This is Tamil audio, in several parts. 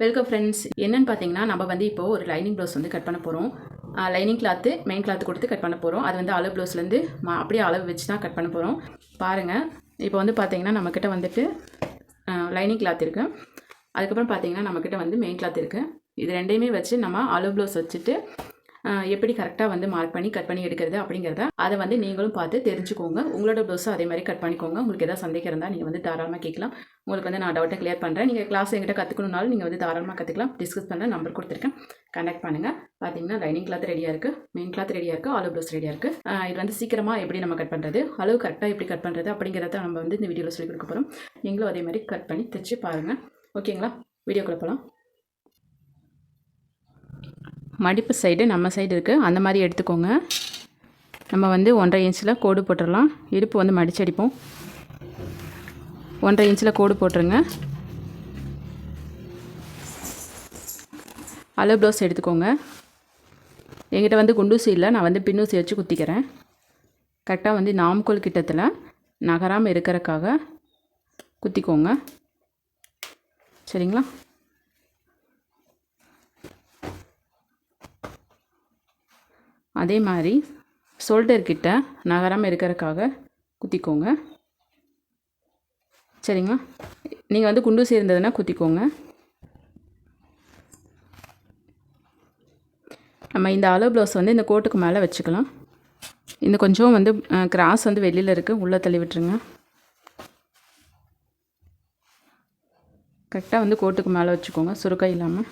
வெல்கம் ஃப்ரெண்ட்ஸ் என்னென்னு பார்த்தீங்கன்னா நம்ம வந்து இப்போ ஒரு லைனிங் ப்ளவுஸ் வந்து கட் பண்ண போகிறோம் லைனிங் கிளாத்து மெயின் கிளாத்து கொடுத்து கட் பண்ண போகிறோம் அது வந்து அளவு ப்ளவுஸ்லேருந்து அப்படியே அளவு வச்சு தான் கட் பண்ண போகிறோம் பாருங்கள் இப்போ வந்து பார்த்தீங்கன்னா நம்மக்கிட்ட வந்துட்டு லைனிங் கிளாத் இருக்குது அதுக்கப்புறம் பார்த்தீங்கன்னா நம்மக்கிட்ட வந்து மெயின் கிளாத் இருக்குது இது ரெண்டையுமே வச்சு நம்ம அளவு ப்ளவுஸ் வச்சுட்டு எப்படி கரெக்டாக வந்து மார்க் பண்ணி கட் பண்ணி எடுக்கிறது அப்படிங்கிறத அதை வந்து நீங்களும் பார்த்து தெரிஞ்சுக்கோங்க. உங்களோட ப்ளவுஸும் அதே மாதிரி கட் பண்ணிக்கோங்க. உங்களுக்கு எதாவது சந்தேகம் இருந்தால் நீங்கள் வந்து தாராளமாக கேட்கலாம். உங்களுக்கு வந்து நான் டவுட்டை கிளியர் பண்ணுறேன் நீங்கள் கிளாஸ் எங்கிட்ட கற்றுக்கணுனாலும் நீங்கள் வந்து தாராளமாக கற்றுக்கலாம் டிஸ்கஸ் பண்ண நம்பர் கொடுத்துருக்கேன். கனெக்ட் பண்ணுங்கள் பார்த்தீங்கன்னா லைனிங் கிளாத் ரெடியாக இருக்குது மெயின் கிளாத் ரெடியாக இருக்குது ஆலோ ப்ளவுஸ் ரெடியாக இருக்குது இது வந்து சீக்கிரமாக எப்படி நம்ம கட் பண்ணுறது அளவு கரெக்டாக எப்படி கட் பண்ணுறது அப்படிங்கிறத நம்ம வந்து இந்த வீடியோவில் சொல்லி கொடுக்க போகிறோம் நீங்களும் அதே மாதிரி கட் பண்ணி தைச்சு பாருங்கள் ஓகேங்களா வீடியோ போகலாம் மடிப்பு சைடு நம்ம சைடு இருக்குது அந்த மாதிரி எடுத்துக்கோங்க. நம்ம வந்து ஒன்றரை இன்ச்சில் கோடு போட்டுடலாம் இடுப்பு வந்து மடிச்சடிப்போம். ஒன்றரை இன்ச்சில் கோடு போட்டுருங்க. அளவு ப்ளவுஸ் எடுத்துக்கோங்க. என்கிட்ட வந்து குண்டூசி இல்லை. நான் வந்து பின்னூசி வச்சு குத்திக்கிறேன். கரெக்டாக வந்து நாம்கோல் கிட்டத்தில் நகராமல் இருக்கிறக்காக குத்திக்கோங்க. சரிங்களா? அதே மாதிரி ஷோல்டர்கிட்ட நகராமல் இருக்கிறதுக்காக குத்திக்கோங்க. சரிங்களா? நீங்கள் வந்து குண்டு சேர்ந்ததுன்னா குத்திக்கோங்க. நம்ம இந்த அளவு ப்ளவுஸ் வந்து இந்த கோட்டுக்கு மேலே வச்சுக்கலாம். இந்த கொஞ்சம் வந்து கிராஸ் வந்து வெளியில் இருக்குது உள்ளே தள்ளி விட்டுருங்க. கரெக்டாக வந்து கோட்டுக்கு மேலே வச்சுக்கோங்க. சுருக்கம் இல்லாமல்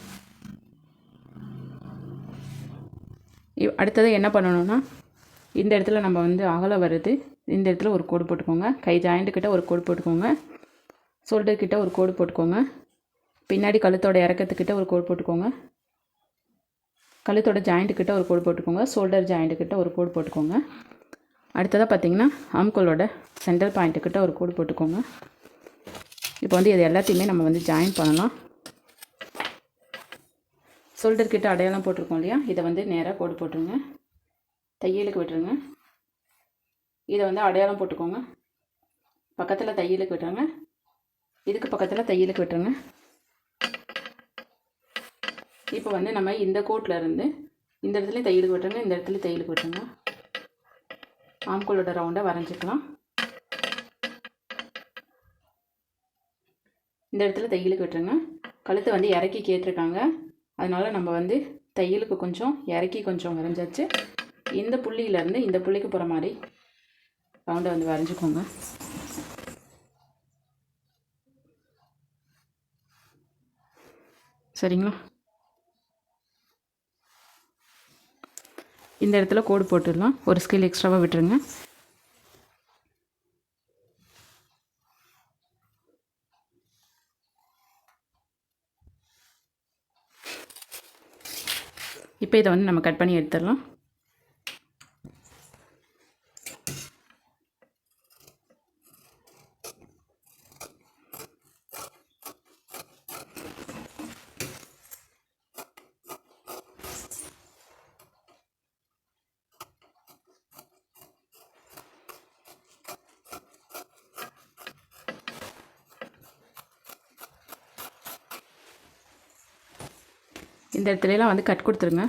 அடுத்தது என்ன பண்ணணும்னா இந்த இடத்துல நம்ம வந்து அகலம் வருது. இந்த இடத்துல ஒரு கோடு போட்டுக்கோங்க. கை ஜாயிண்ட்டு கிட்ட ஒரு கோடு போட்டுக்கோங்க. ஷோல்டர்கிட்ட ஒரு கோடு போட்டுக்கோங்க. பின்னாடி கழுத்தோட இறக்கத்துக்கிட்ட ஒரு கோடு போட்டுக்கோங்க. கழுத்தோட ஜாயிண்ட்டுக்கிட்ட ஒரு கோடு போட்டுக்கோங்க. ஷோல்டர் ஜாயிண்ட்டுக்கிட்ட ஒரு கோடு போட்டுக்கோங்க. அடுத்ததாக பார்த்தீங்கன்னா ஆம்கோலோட சென்டர் பாயிண்ட்டுக்கிட்ட ஒரு கோடு போட்டுக்கோங்க. இப்போ வந்து இது எல்லாத்தையுமே நம்ம வந்து ஜாயின் பண்ணலாம். ஷோல்டர் கிட்ட அடையாளம் போட்டிருக்கோம் இல்லையா? இதை வந்து நேராக கோடு போட்டுருங்க. தையலுக்கு விட்டுருங்க. இதை வந்து அடையாளம் போட்டுக்கோங்க. பக்கத்தில் தையலுக்கு விட்டுருங்க. இதுக்கு பக்கத்தில் தையலுக்கு விட்டுருங்க. இப்போ வந்து நம்ம இந்த கோட்டில் இருந்து இந்த இடத்துல தையலுக்கு விட்டுருங்க இந்த இடத்துல தையலுக்கு விட்டுருங்க. ஆம்கோலோட ரவுண்டை வரைஞ்சிக்கலாம். இந்த இடத்துல தையலுக்கு விட்டுருங்க. கழுத்தை வந்து இறக்கி கேட்டிருக்காங்க. அதனால் நம்ம வந்து தையலுக்கு கொஞ்சம் இறக்கி கொஞ்சம் வரைஞ்சாச்சு. இந்த புள்ளியிலேருந்து இந்த புள்ளிக்கு போகிற மாதிரி ரவுண்டை வந்து வரைஞ்சிக்கோங்க. சரிங்களா? இந்த இடத்துல கோடு போட்டுடலாம். ஒரு ஸ்கேல் எக்ஸ்ட்ராவாக விட்டுருங்க. இப்போ இதை வந்து நம்ம கட் பண்ணி எடுத்துடலாம். இந்த இடத்துலலாம் வந்து கட் கொடுத்துருங்க.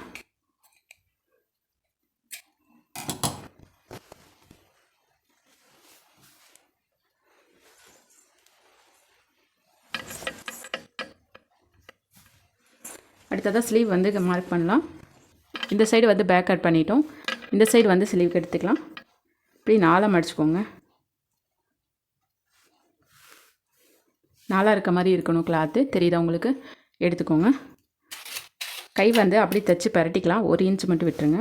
அடுத்ததாக ஸ்லீவ் வந்து மார்க் பண்ணலாம். இந்த சைடு வந்து பேக் கட் பண்ணிட்டோம். இந்த சைடு வந்து ஸ்லீவுக்கு எடுத்துக்கலாம். இப்படி நாலாக மடிச்சுக்கோங்க நாலாக இருக்க மாதிரி இருக்கணும் கிளாத்து தெரியுதா உங்களுக்கு? எடுத்துக்கோங்க. கை வந்து அப்படி தைச்சி பரட்டிக்கலாம். ஒரு இன்ச் மட்டும் விட்டுருங்க.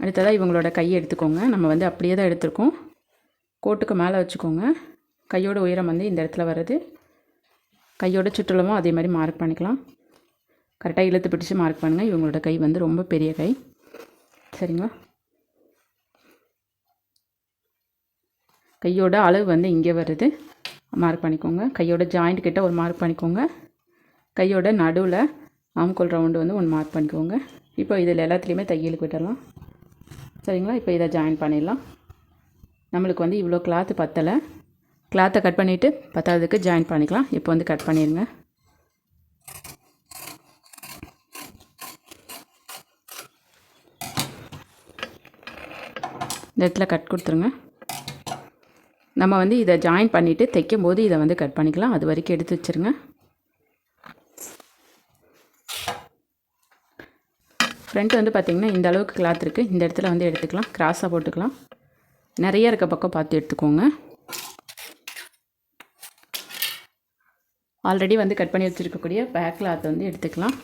அடுத்ததாக இவங்களோட கையை எடுத்துக்கோங்க. நம்ம வந்து அப்படியே தான் எடுத்திருக்கோம். கோட்டுக்கு மேலே வச்சுக்கோங்க. கையோட உயரம் வந்து இந்த இடத்துல வருது கையோட சுற்றுலமும் அதே மாதிரி மார்க் பண்ணிக்கலாம். கரெக்டாக இழுத்து பிடிச்சி மார்க் பண்ணுங்கள் இவங்களோட கை வந்து ரொம்ப பெரிய கை. சரிங்களா? கையோட அளவு வந்து இங்கே வருது. மார்க் பண்ணிக்கோங்க. கையோட ஜாயிண்ட் கிட்ட ஒரு மார்க் பண்ணிக்கோங்க. கையோட நடுவில் ஆம்கோல் ரவுண்டு வந்து ஒன்று மார்க் பண்ணிக்கோங்க. இப்போ இதில் எல்லாத்துலேயுமே தையலுக்கு விட்டுடலாம் சரிங்களா? இப்போ இதை ஜாயின் பண்ணிடலாம். நம்மளுக்கு வந்து இவ்வளோ கிளாத்து பத்தலை. கிளாத்தை கட் பண்ணிவிட்டு பத்தாவதுக்கு ஜாயின் பண்ணிக்கலாம். இப்போ வந்து கட் பண்ணிடுங்க. இந்த இடத்துல கட் கொடுத்துருங்க. நம்ம வந்து இதை ஜாயின் பண்ணிவிட்டு தைக்கும் போது இதை வந்து கட் பண்ணிக்கலாம். அது வரைக்கும் எடுத்து வச்சுருங்க. ஃப்ரண்ட் வந்து பார்த்திங்கன்னா இந்த அளவுக்கு கிளாத் இருக்குது இந்த இடத்துல வந்து எடுத்துக்கலாம். கிராஸாக போட்டுக்கலாம். நிறைய இருக்க பக்கம் பார்த்து எடுத்துக்கோங்க. ஆல்ரெடி வந்து கட் பண்ணி வச்சுருக்கக்கூடிய பேக் கிளாத் வந்து எடுத்துக்கலாம்.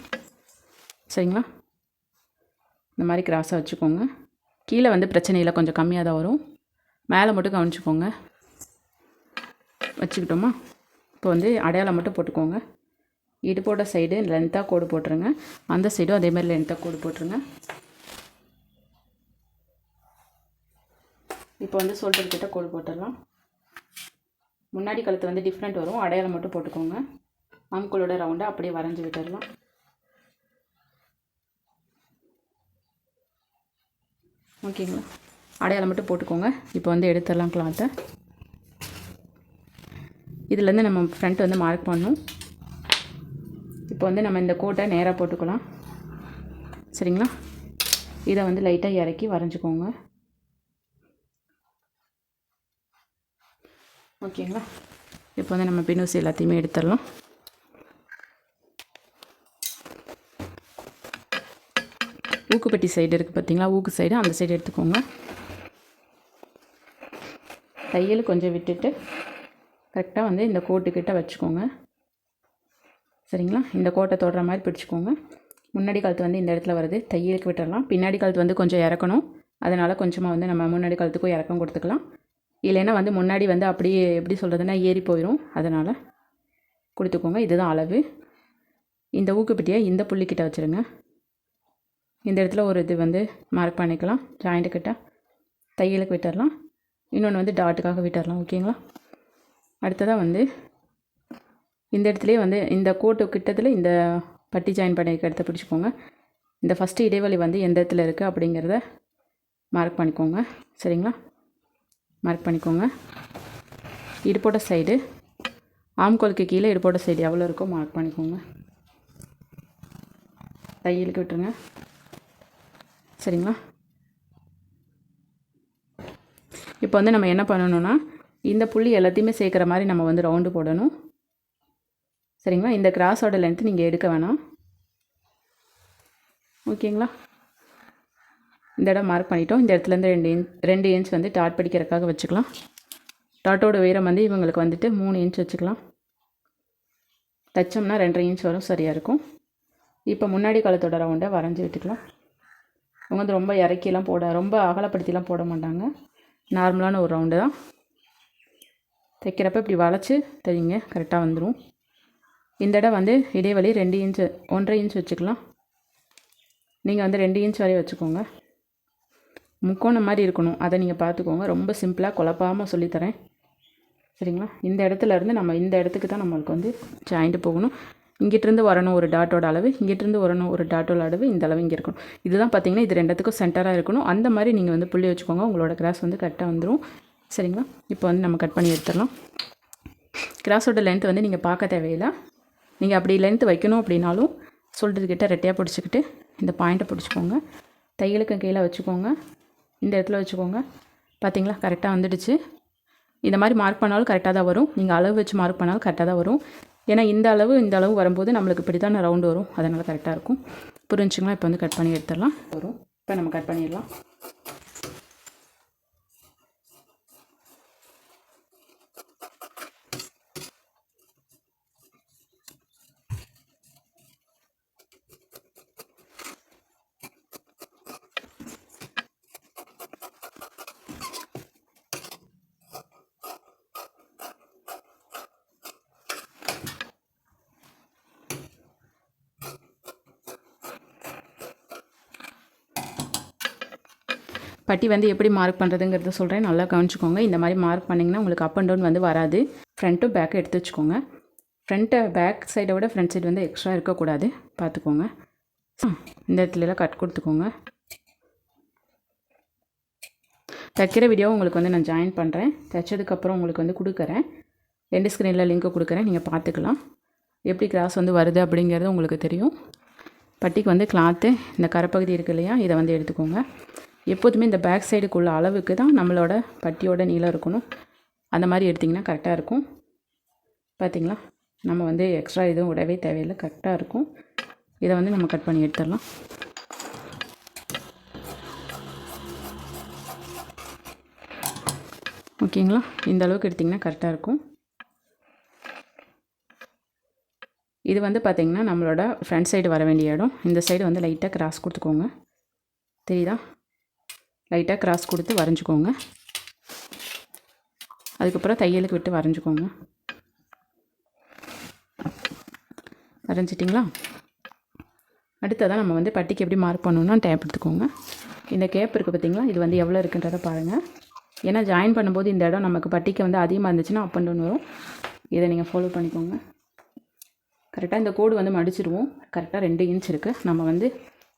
சரிங்களா? இந்த மாதிரி கிராஸாக வச்சுக்கோங்க. கீழே வந்து பிரச்சனையில் கொஞ்சம் கம்மியாக தான் வரும். மேலே மட்டும் கவனிச்சுக்கோங்க. வச்சுக்கிட்டோமா? இப்போ வந்து அடையாளம் மட்டும் போட்டுக்கோங்க. இடுப்போட சைடு லென்த்தாக கோடு போட்டுருங்க. அந்த சைடும் அதேமாதிரி லென்த்தாக கோடு போட்டுருங்க. இப்போ வந்து ஷோல்டர் கிட்ட கோடு போட்டுடலாம். முன்னாடி கழுத்து வந்து டிஃப்ரெண்ட் வரும். அடையாளம் மட்டும் போட்டுக்கோங்க. ஆம்கோலோட ரவுண்டாக அப்படியே வரைஞ்சி விட்டுடலாம். ஓகேங்களா? அடையாளம் மட்டும் போட்டுக்கோங்க. இப்போ வந்து எடுத்துடலாம் கிளாத்தை இதுலேருந்து நம்ம ஃப்ரண்ட் வந்து மார்க் பண்ணணும். இப்போ வந்து நம்ம இந்த கோட்டை நேராக போட்டுக்கலாம். சரிங்களா? இதை வந்து லைட்டாக இறக்கி வரைஞ்சிக்கோங்க. ஓகேங்களா? இப்போ வந்து நம்ம பின்னூசி எல்லாத்தையுமே எடுத்துடலாம். ஊக்குப்பட்டி சைடு இருக்குது பார்த்தீங்களா ஊக்கு சைடு அந்த சைடு எடுத்துக்கோங்க. தையல் கொஞ்சம் விட்டுட்டு கரெக்டாக வந்து இந்த கோட்டுக்கிட்ட வச்சுக்கோங்க. சரிங்களா? இந்த கோட்டை தொடுற மாதிரி பிடிச்சிக்கோங்க. முன்னாடி காலத்து வந்து இந்த இடத்துல வருது. தையலுக்கு விட்டுறலாம். பின்னாடி காலத்து வந்து கொஞ்சம் இறக்கணும். அதனால் கொஞ்சமாக வந்து நம்ம முன்னாடி காலத்துக்கும் இறக்கம் கொடுத்துக்கலாம். இல்லைன்னா வந்து முன்னாடி வந்து அப்படியே எப்படி சொல்கிறதுனா ஏறி போயிடும் அதனால் கொடுத்துக்கோங்க. இதுதான் அளவு. இந்த ஊக்குப்பட்டியை இந்த புள்ளிக்கிட்ட வச்சுருங்க. இந்த இடத்துல ஒரு இது வந்து மார்க் பண்ணிக்கலாம். ஜாயிண்ட்டு கிட்ட. தையலுக்கு விட்டுறலாம். இன்னொன்று வந்து டாட்டுக்காக விட்டுறலாம். ஓகேங்களா அடுத்ததாக வந்து இந்த இடத்துலையே வந்து இந்த கோட்டு கிட்டத்தில் இந்த பட்டி ஜாயின் பண்ணிக்க இடத்த பிடிச்சிக்கோங்க. இந்த ஃபஸ்ட்டு இடைவெளி வந்து எந்த இடத்துல இருக்குது அப்படிங்கிறத மார்க் பண்ணிக்கோங்க. சரிங்களா? மார்க் பண்ணிக்கோங்க. இடுப்போட சைடு ஆம்கோலுக்கு கீழே இடுப்போட சைடு எவ்வளோ இருக்கோ மார்க் பண்ணிக்கோங்க. தையலுக்கு விட்டுருங்க. சரிங்களா? இப்போ வந்து நம்ம என்ன பண்ணணும்னா இந்த புள்ளி எல்லாத்தையுமே சேர்க்குற மாதிரி நம்ம வந்து ரவுண்டு போடணும். சரிங்களா? இந்த கிராஸோட லென்த்து நீங்கள் எடுக்க வேணாம். ஓகேங்களா? இந்த இடம் மார்க் பண்ணிட்டோம். இந்த இடத்துலேருந்து ரெண்டு இன்ச் ரெண்டு இன்ச் வந்து டாட் படிக்கிறதுக்காக வச்சுக்கலாம். டாட்டோட உயரம் வந்து இவங்களுக்கு வந்துட்டு மூணு இன்ச் வச்சுக்கலாம். தைச்சோம்னா ரெண்டரை இன்ச் வரும் சரியாக இருக்கும். இப்போ முன்னாடி காலத்தோட ரவுண்டை வரைஞ்சி விட்டுக்கலாம். அவங்க வந்து ரொம்ப இறக்கிலாம் போட ரொம்ப அகலப்படுத்திலாம் போட மாட்டாங்க. நார்மலான ஒரு ரவுண்டு தான். தைக்கிறப்ப இப்படி வளைச்சி தைங்க கரெக்டாக வந்துடும் இந்த இடம் வந்து இடைவெளி ரெண்டு இன்ச்சு ஒன்றரை இன்ச் வச்சுக்கலாம். நீங்கள் வந்து ரெண்டு இன்ச் வரையும் வச்சுக்கோங்க. முக்கோணம் மாதிரி இருக்கணும். அதை நீங்கள் பார்த்துக்கோங்க. ரொம்ப சிம்பிளாக குழப்பாமல் சொல்லித்தரேன். சரிங்களா? இந்த இடத்துல இருந்து நம்ம இந்த இடத்துக்கு தான் நம்மளுக்கு வந்து ஜாயிண்ட்டு போகணும். இங்கிட்டிருந்து வரணும் ஒரு டாட்டோட அளவு இங்கிட்டிருந்து வரணும் ஒரு டாட்டோட அளவு இந்த அளவு இங்கே இருக்கணும். இதுதான் பார்த்தீங்கன்னா இது ரெண்டுத்துக்கும் சென்டராக இருக்கணும். அந்த மாதிரி நீங்கள் வந்து புள்ளி வச்சுக்கோங்க உங்களோட கிராஸ் வந்து கரெக்டாக வந்துடும் சரிங்களா? இப்போ வந்து நம்ம கட் பண்ணி எடுத்துடலாம். கிராஸோட லென்த் வந்து நீங்கள் பார்க்க தேவையில்லை. நீங்கள் அப்படி லென்த் வைக்கணும் அப்படின்னாலும் சொல்கிறதுக்கிட்ட ரெட்டையாக பிடிச்சிக்கிட்டு இந்த பாயிண்ட்டை பிடிச்சிக்கோங்க. தையலுக்கும் கீழே வச்சுக்கோங்க. இந்த இடத்துல வச்சுக்கோங்க. பார்த்தீங்களா கரெக்டாக வந்துடுச்சு. இந்த மாதிரி மார்க் பண்ணாலும் கரெக்டாக தான் வரும். நீங்கள் அளவு வச்சு மார்க் பண்ணாலும் கரெக்டாக தான் வரும். ஏன்னா இந்த அளவு இந்த அளவு வரும்போது நம்மளுக்கு இப்படி தான் ரவுண்டு வரும். அதனால் கரெக்டாக இருக்கும். புரிஞ்சுங்களா? இப்போ வந்து கட் பண்ணி எடுத்துடலாம். வரும். இப்போ நம்ம கட் பண்ணிடலாம். பட்டி வந்து எப்படி மார்க் பண்ணுறதுங்கிறத சொல்கிறேன் நல்லா கவனிச்சுக்கோங்க. இந்த மாதிரி மார்க் பண்ணிங்கன்னா உங்களுக்கு அப் அண்ட் டவுன் வந்து வராது. ஃப்ரண்ட்டும் பேக்கும் எடுத்து வச்சுக்கோங்க. ஃப்ரண்ட்டை பேக் சைடை விட ஃப்ரண்ட் சைடு வந்து எக்ஸ்ட்ரா இருக்கக்கூடாது. பார்த்துக்கோங்க. இந்த இடத்துலலாம் கட் கொடுத்துக்கோங்க. தைக்கிற வீடியோ உங்களுக்கு வந்து நான் ஜாயின் பண்ணுறேன் தைச்சதுக்கப்புறம் உங்களுக்கு வந்து கொடுக்குறேன். ரெண்டு ஸ்க்ரீனில் லிங்க்கை கொடுக்குறேன். நீங்கள் பார்த்துக்கலாம். எப்படி கிராஸ் வந்து வருது அப்படிங்கிறது உங்களுக்கு தெரியும். பட்டிக்கு வந்து கிளாத்து இந்த கரைப்பகுதி இருக்கு இல்லையா? இதை வந்து எடுத்துக்கோங்க. எப்போதுமே இந்த பேக் சைடுக்குள்ள அளவுக்கு தான் நம்மளோட பட்டியோட நீளம் இருக்கணும். அந்த மாதிரி எடுத்திங்கன்னா கரெக்டாக இருக்கும். பார்த்திங்களா நம்ம வந்து எக்ஸ்ட்ரா எதுவும் விடவே தேவையில்லை. கரெக்டாக இருக்கும். இதை வந்து நம்ம கட் பண்ணி எடுத்துடலாம். ஓகேங்களா? இந்த அளவுக்கு எடுத்திங்கன்னா கரெக்டாக இருக்கும். இது வந்து பார்த்திங்கன்னா நம்மளோட ஃப்ரண்ட் சைடு வர வேண்டிய இடம். இந்த சைடு வந்து லைட்டாக கிராஸ் கொடுத்துக்கோங்க. தெரியுதா? லைட்டாக கிராஸ் கொடுத்து வரைஞ்சிக்கோங்க. அதுக்கப்புறம் தையலுக்கு விட்டு வரைஞ்சிக்கோங்க. வரைஞ்சிட்டிங்களா? அடுத்ததாக நம்ம வந்து பட்டிக்கு எப்படி மார்க் பண்ணணும்னா டேப் எடுத்துக்கோங்க. இந்த கேப் இருக்குது பார்த்திங்களா இது வந்து எவ்வளோ இருக்குன்றதை பாருங்கள் ஏன்னா ஜாயின் பண்ணும்போது இந்த இடம் நமக்கு பட்டிக்கு வந்து அதிகமாக இருந்துச்சுன்னா அப் அண்ட் டவுன் வரும். இதை நீங்கள் ஃபாலோ பண்ணிக்கோங்க. கரெக்டாக இந்த கோடு வந்து மடிச்சிருவோம். கரெக்டாக ரெண்டு இன்ச் இருக்குது நம்ம வந்து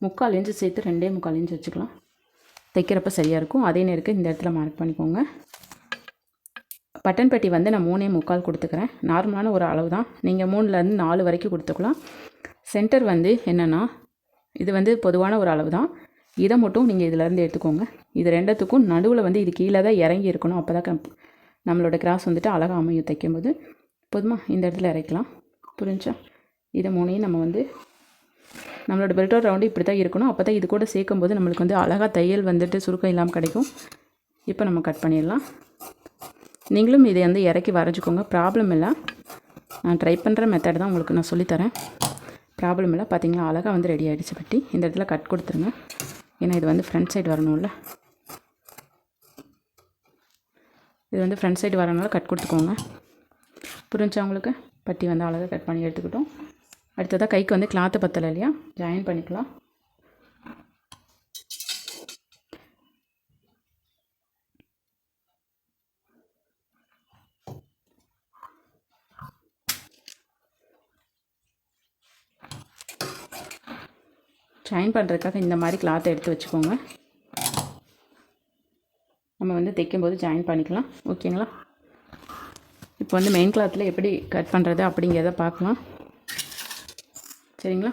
முக்கால் இன்ச்சு சேர்த்து ரெண்டே முக்கால் இன்ச் வச்சுக்கலாம். தைக்கிறப்ப சரியாக இருக்கும் அதே நேருக்கு இந்த இடத்துல மார்க் பண்ணிக்கோங்க. பட்டன் பெட்டி வந்து நான் மூணே முக்கால் கொடுத்துக்கிறேன். நார்மலான ஒரு அளவு தான். நீங்கள் மூணுலேருந்து நாலு வரைக்கும் கொடுத்துக்கலாம். சென்டர் வந்து என்னென்னா இது வந்து பொதுவான ஒரு அளவு தான். இதை மட்டும் நீங்கள் இதிலேருந்து எடுத்துக்கோங்க. இது ரெண்டத்துக்கும் நடுவில் வந்து இது கீழே தான் இறங்கி இருக்கணும். அப்போ தான் நம்மளோட கிராஸ் வந்துட்டு அழகாக அமையும் தைக்கும்போது. போதுமா? இந்த இடத்துல இறக்கலாம் புரிஞ்சா? இதை மூணையும் நம்ம வந்து நம்மளோட பெல்டோர் ரவுண்டு இப்படி தான் இருக்கணும். அப்போ தான் இது கூட சேர்க்கும்போது நம்மளுக்கு வந்து அழகாக தையல் வந்துட்டு சுருக்கம் இல்லாமல் கிடைக்கும். இப்போ நம்ம கட் பண்ணிடலாம். நீங்களும் இதை வந்து இறக்கி வரைஞ்சிக்கோங்க. ப்ராப்ளம் இல்லை. நான் ட்ரை பண்ணுற மெத்தட் தான் உங்களுக்கு நான் சொல்லித்தரேன். ப்ராப்ளம் இல்லை. பார்த்தீங்களா அழகாக வந்து ரெடி ஆகிடுச்சு பட்டி. இந்த இடத்துல கட் கொடுத்துருங்க. ஏன்னா இது வந்து ஃப்ரண்ட் சைடு வரணும்ல. இது வந்து ஃப்ரண்ட் சைடு வரனால கட் கொடுத்துக்கோங்க. புரிஞ்சா உங்களுக்கு? பட்டி வந்து அழகாக கட் பண்ணி எடுத்துக்கிட்டோம். அடுத்ததாக கைக்கு வந்து கிளாத்து பத்தலை இல்லையா? ஜாயின் பண்ணிக்கலாம். ஜாயின் பண்ணுறதுக்காக இந்த மாதிரி கிளாத்தை எடுத்து வச்சுக்கோங்க. நம்ம வந்து தைக்கும்போது ஜாயின் பண்ணிக்கலாம். ஓகேங்களா இப்போ வந்து மெயின் கிளாத்தில் எப்படி கட் பண்ணுறது அப்படிங்கிறத பார்க்கலாம். சரிங்களா?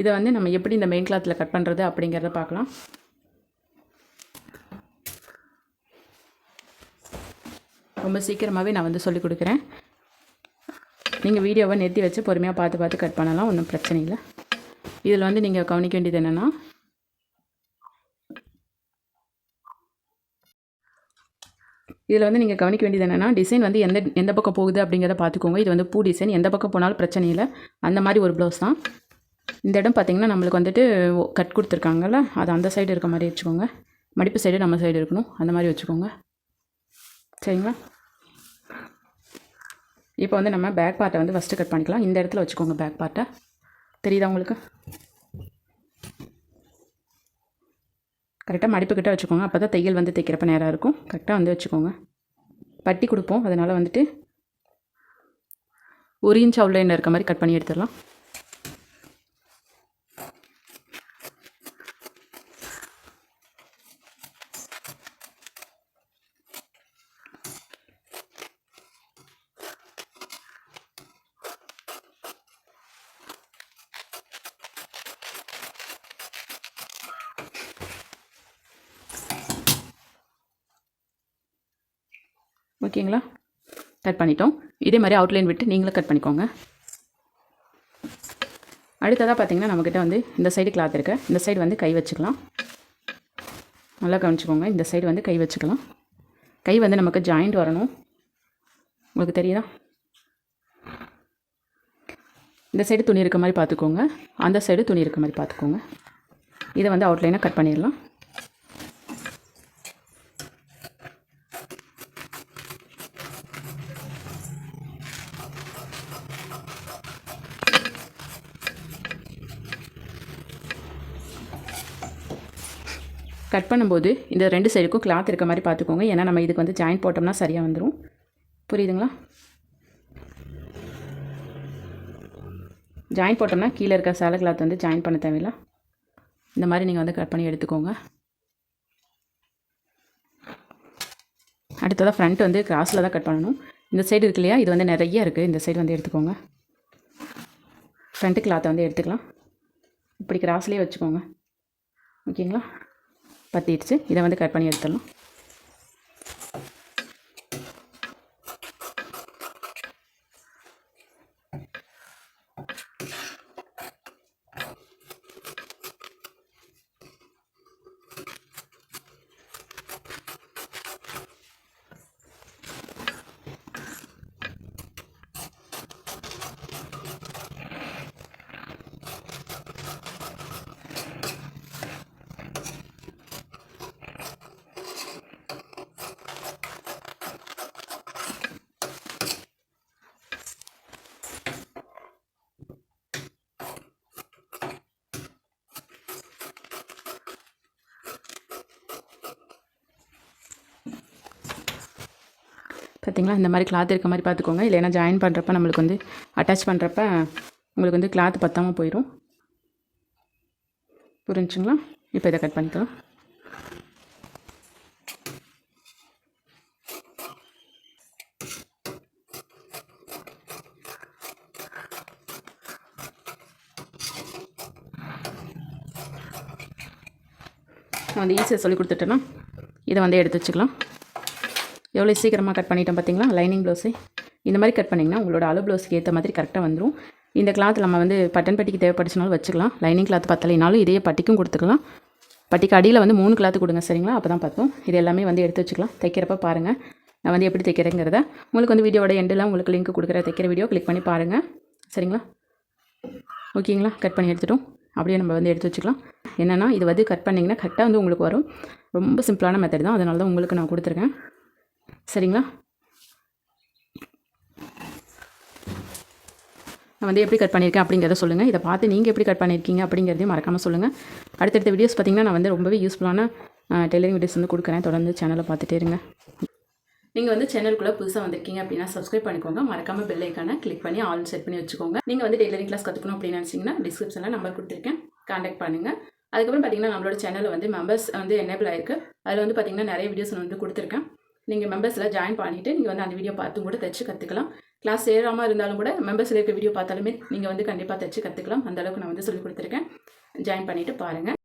இதை வந்து நம்ம எப்படி இந்த மெயின் கிளாத்தில் கட் பண்ணுறது அப்படிங்கிறத பார்க்கலாம். ரொம்ப சீக்கிரமாகவே நான் வந்து சொல்லிக் கொடுக்குறேன். நீங்கள் வீடியோவை நிறுத்தி வச்சு பொறுமையாக பார்த்து பார்த்து கட் பண்ணலாம் ஒன்றும் பிரச்சனை இல்லை. இதில் வந்து நீங்கள் கவனிக்க வேண்டியது என்னென்னா இதில் வந்து நீங்கள் கவனிக்க வேண்டியது என்னென்னா டிசைன் வந்து எந்த எந்த பக்கம் போகுது அப்படிங்கிறத பார்த்துக்கோங்க. இது வந்து பூ டிசைன் எந்த பக்கம் போனாலும் பிரச்சனை இல்லை. அந்த மாதிரி ஒரு ப்ளவுஸ் தான். இந்த இடம் பார்த்திங்கன்னா நம்மளுக்கு வந்துட்டு கட் கொடுத்துருக்காங்கல்ல அது அந்த சைடு இருக்க மாதிரி வச்சுக்கோங்க. மடிப்பு சைடு நம்ம சைடு இருக்கணும். அந்த மாதிரி வச்சுக்கோங்க. சரிங்களா? இப்போ வந்து நம்ம பேக் பார்ட்டை வந்து ஃபஸ்ட்டு கட் பண்ணிக்கலாம். இந்த இடத்துல வச்சுக்கோங்க பேக் பார்ட்டை தெரியுதா உங்களுக்கு? கரெக்டாக மடிப்புக்கிட்ட வச்சுக்கோங்க. அப்போ தான் தையல் வந்து தைக்கிறப்ப நேராக இருக்கும். கரெக்டாக வந்து வச்சுக்கோங்க. பட்டி கொடுப்போம். அதனால் வந்துட்டு ஒரு இன்ச் அவுட்லைனில் இருக்க மாதிரி கட் பண்ணி எடுத்துடலாம். ஓகேங்களா? கட் பண்ணிட்டோம். இதே மாதிரி அவுட்லைன் விட்டு நீங்களும் கட் பண்ணிக்கோங்க. அடுத்ததாக பார்த்தீங்கன்னா நம்மக்கிட்ட வந்து இந்த சைடு கிளாத் இருக்குது இந்த சைடு வந்து கை வச்சுக்கலாம். நல்லா கவனிச்சுக்கோங்க. இந்த சைடு வந்து கை வச்சுக்கலாம். கை வந்து நமக்கு ஜாயிண்ட் வரணும். உங்களுக்கு தெரியுதா? இந்த சைடு துணி இருக்க மாதிரி பார்த்துக்கோங்க அந்த சைடு துணி இருக்க மாதிரி பார்த்துக்கோங்க இதை வந்து அவுட்லைனாக கட் பண்ணிடலாம். கட் பண்ணும்போது இந்த ரெண்டு சைடுக்கும் கிளாத் இருக்க மாதிரி பார்த்துக்கோங்க. ஏன்னா நம்ம இதுக்கு வந்து ஜாயின் போட்டோம்னா சரியாக வந்துடும் புரியுதுங்களா? ஜாயின் போட்டோம்னா கீழே இருக்க சேலை கிளாத் வந்து ஜாயின் பண்ண தேவையில்ல. இந்த மாதிரி நீங்கள் வந்து கட் பண்ணி எடுத்துக்கோங்க. அடுத்ததாக ஃப்ரண்ட் வந்து கிராஸில் தான் கட் பண்ணணும். இந்த சைடு இருக்கு இல்லையா? இது வந்து நிறைய இருக்குது இந்த சைடு வந்து எடுத்துக்கோங்க. ஃப்ரண்ட்டு கிளாத்தை வந்து எடுத்துக்கலாம். இப்படி கிராஸ்லேயே வச்சுக்கோங்க. ஓகேங்களா? பற்றிடுச்சு இதை வந்து கட் பண்ணி எடுத்துடலாம். பார்த்தீங்களா? இந்த மாதிரி கிளாத் இருக்க மாதிரி பார்த்துக்கோங்க. இல்லைன்னா ஜாயின் பண்ணுறப்ப நம்மளுக்கு வந்து அட்டாச் பண்ணுறப்ப உங்களுக்கு வந்து கிளாத் பத்தாமல் போயிடும் புரிஞ்சுங்களா? இப்போ இதை கட் பண்ணிக்கலாம். நான் வந்து ஈஸியாக சொல்லி கொடுத்துட்டேன்னா இதை வந்து எடுத்து வச்சுக்கலாம். எவ்வளோ சீக்கிரமாக கட் பண்ணிட்டோம் பார்த்தீங்களா லைனிங் ப்ளவுஸு இந்த மாதிரி கட் பண்ணிங்கன்னா உங்களோட அளவு ப்ளவுஸுக்கு ஏற்ற மாதிரி கரெக்டாக வந்துடும் இந்த கிளாத் நம்ம வந்து பட்டன் பட்டிக்கு தேவைப்படுச்சுனாலும் வச்சுக்கலாம். லைனிங் கிளாத் பத்தலைனாலும் இதே பட்டிக்கும் கொடுத்துக்கலாம். பட்டிக்கு அடியில் வந்து மூணு கிளாத்து கொடுங்க சரிங்களா? அப்போ தான் பார்த்தோம் இது எல்லாமே வந்து எடுத்து வச்சுக்கலாம். தைக்கிறப்ப பாருங்கள் நான் வந்து எப்படி தைக்கிறேங்கிறத. உங்களுக்கு வந்து வீடியோட எண்டில் உங்களுக்கு லிங்க் கொடுக்குற தைக்கிற வீடியோ கிளிக் பண்ணி பாருங்கள் சரிங்களா? ஓகேங்களா கட் பண்ணி எடுத்துட்டோம். அப்படியே நம்ம வந்து எடுத்து வச்சுக்கலாம். என்னென்னா இது வந்து கட் பண்ணிங்கன்னா கரெக்டாக வந்து உங்களுக்கு வரும். ரொம்ப சிம்பிளான மெத்தட் தான். அதனால தான் உங்களுக்கு நான் கொடுத்துருக்கேன். சரிங்களா? நான் வந்து எப்படி கட் பண்ணியிருக்கேன் அப்படிங்கிறத சொல்லுங்கள் இதை பார்த்து நீங்கள் எப்படி கட் பண்ணியிருக்கீங்க அப்படிங்கிறதையும் மறக்காமல் சொல்லுங்கள் அடுத்தடுத்த வீடியோஸ் பார்த்தீங்கன்னா நான் வந்து ரொம்பவே யூஸ்ஃபுல்லான டெய்லரிங் வீடியோஸ் வந்து கொடுக்குறேன். தொடர்ந்து சேனலை பார்த்துட்டே இருங்க. நீங்கள் வந்து சேனலுக்குள்ளே புதுசாக வந்திருக்கீங்க அப்படின்னா சப்ஸ்கிரைப் பண்ணிக்கோங்க. மறக்காமல் பெல் ஐக்கானை கிளிக் பண்ணி ஆல் செட் பண்ணி வச்சுக்கோங்க. நீங்கள் வந்து டெய்லரிங் கிளாஸ் கற்றுக்கணும் அப்படின்னு நினச்சிங்கன்னா டிஸ்கிரிப்ஷனில் நம்பர் கொடுத்துருக்கேன். காண்டாக்ட் பண்ணுங்கள் அதுக்கப்புறம் பார்த்திங்கன்னா நம்மளோட சேனலில் வந்து மெம்பர்ஸ் வந்து எனேபிள் ஆயிருக்கு. அதில் வந்து பார்த்திங்கன்னா நிறைய வீடியோஸ் வந்து கொடுத்துருக்கேன். நீங்கள் மெம்பர்ஸில் ஜாயின் பண்ணிவிட்டு நீங்கள் வந்து அந்த வீடியோ பார்த்து கூட தைச்சு கற்றுக்கலாம் கிளாஸ் சேராமல் இருந்தாலும் கூட மெம்பர்ஸில் இருக்க வீடியோ பார்த்தாலுமே நீங்கள் வந்து கண்டிப்பாக தைச்சு கற்றுக்கலாம் அந்த அளவுக்கு நான் வந்து சொல்லிக் கொடுத்துருக்கேன். ஜாயின் பண்ணிவிட்டு பாருங்கள்